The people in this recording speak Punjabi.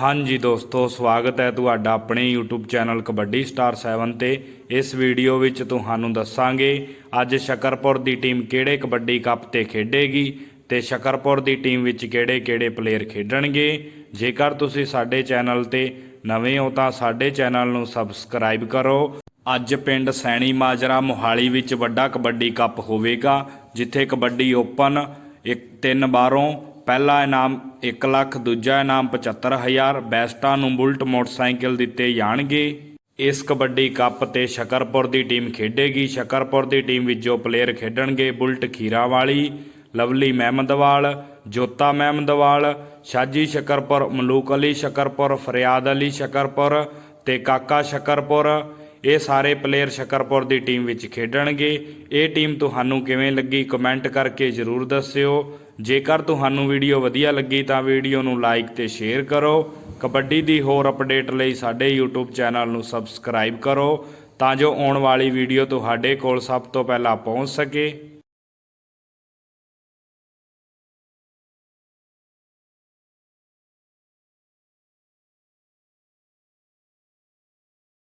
ਹਾਂਜੀ ਦੋਸਤੋ, ਸਵਾਗਤ ਹੈ ਤੁਹਾਡਾ ਆਪਣੇ YouTube ਚੈਨਲ ਕਬੱਡੀ ਸਟਾਰ 7 ਤੇ। ਇਸ ਵੀਡੀਓ ਵਿੱਚ ਤੁਹਾਨੂੰ ਦੱਸਾਂਗੇ ਅੱਜ ਸ਼ਕਰਪੁਰ ਦੀ ਟੀਮ ਕਿਹੜੇ ਕਬੱਡੀ ਕੱਪ ਤੇ ਖੇਡੇਗੀ ਤੇ ਸ਼ਕਰਪੁਰ ਦੀ ਟੀਮ ਵਿੱਚ ਕਿਹੜੇ-ਕਿਹੜੇ ਪਲੇਅਰ ਖੇਡਣਗੇ। ਜੇਕਰ ਤੁਸੀਂ ਸਾਡੇ ਚੈਨਲ ਤੇ ਨਵੇਂ ਹੋ ਤਾਂ ਸਾਡੇ ਚੈਨਲ ਨੂੰ ਸਬਸਕ੍ਰਾਈਬ ਕਰੋ। ਅੱਜ ਪਿੰਡ ਸੈਣੀ ਮਾਜਰਾ ਮੋਹਾਲੀ ਵਿੱਚ ਵੱਡਾ ਕਬੱਡੀ ਕੱਪ ਹੋਵੇਗਾ, ਜਿੱਥੇ ਕਬੱਡੀ ਓਪਨ ਇੱਕ ਤਿੰਨ ਬਾਰੋਂ ਪਹਿਲਾ ਇਨਾਮ 1 ਲੱਖ, ਦੂਜਾ ਇਨਾਮ 75000 ਬੈਸਟਾਂ ਨੂੰ ਬੁਲਟ ਮੋਟਰਸਾਈਕਲ ਦਿੱਤੇ ਜਾਣਗੇ। ਇਸ ਕਬੱਡੀ ਕੱਪ ਤੇ ਸ਼ਕਰਪੁਰ ਦੀ ਟੀਮ ਖੇਡੇਗੀ। ਸ਼ਕਰਪੁਰ ਦੀ ਟੀਮ ਵਿੱਚ ਜੋ ਪਲੇਅਰ ਖੇਡਣਗੇ ਬੁਲਟ ਖੀਰਾ ਵਾਲੀ ਲਵਲੀ ਮਹਿਮਦਵਾਲ, ਜੋਤਾ ਮਹਿਮਦਵਾਲ, ਸ਼ਾਜੀ ਸ਼ਕਰਪੁਰ, ਮਲੂਕ ਅਲੀ ਸ਼ਕਰਪੁਰ, ਫਰਿਆਦ ਅਲੀ ਸ਼ਕਰਪੁਰ ਤੇ ਕਾਕਾ ਸ਼ਕਰਪੁਰ। ਇਹ ਸਾਰੇ ਪਲੇਅਰ ਸ਼ਕਰਪੁਰ ਦੀ ਟੀਮ ਵਿੱਚ ਖੇਡਣਗੇ। ਇਹ ਟੀਮ ਤੁਹਾਨੂੰ ਕਿਵੇਂ ਲੱਗੀ ਕਮੈਂਟ ਕਰਕੇ ਜ਼ਰੂਰ ਦੱਸਿਓ। ਜੇਕਰ ਤੁਹਾਨੂੰ ਵੀਡੀਓ ਵਧੀਆ ਲੱਗੀ ਤਾਂ ਵੀਡੀਓ ਨੂੰ ਲਾਈਕ ਤੇ ਸ਼ੇਅਰ ਕਰੋ। ਕਬੱਡੀ ਦੀ ਹੋਰ ਅਪਡੇਟ ਲਈ ਸਾਡੇ YouTube ਚੈਨਲ ਨੂੰ ਸਬਸਕ੍ਰਾਈਬ ਕਰੋ ਤਾਂ ਜੋ ਆਉਣ ਵਾਲੀ ਵੀਡੀਓ ਤੁਹਾਡੇ ਕੋਲ ਸਭ ਤੋਂ ਪਹਿਲਾਂ ਪਹੁੰਚ ਸਕੇ।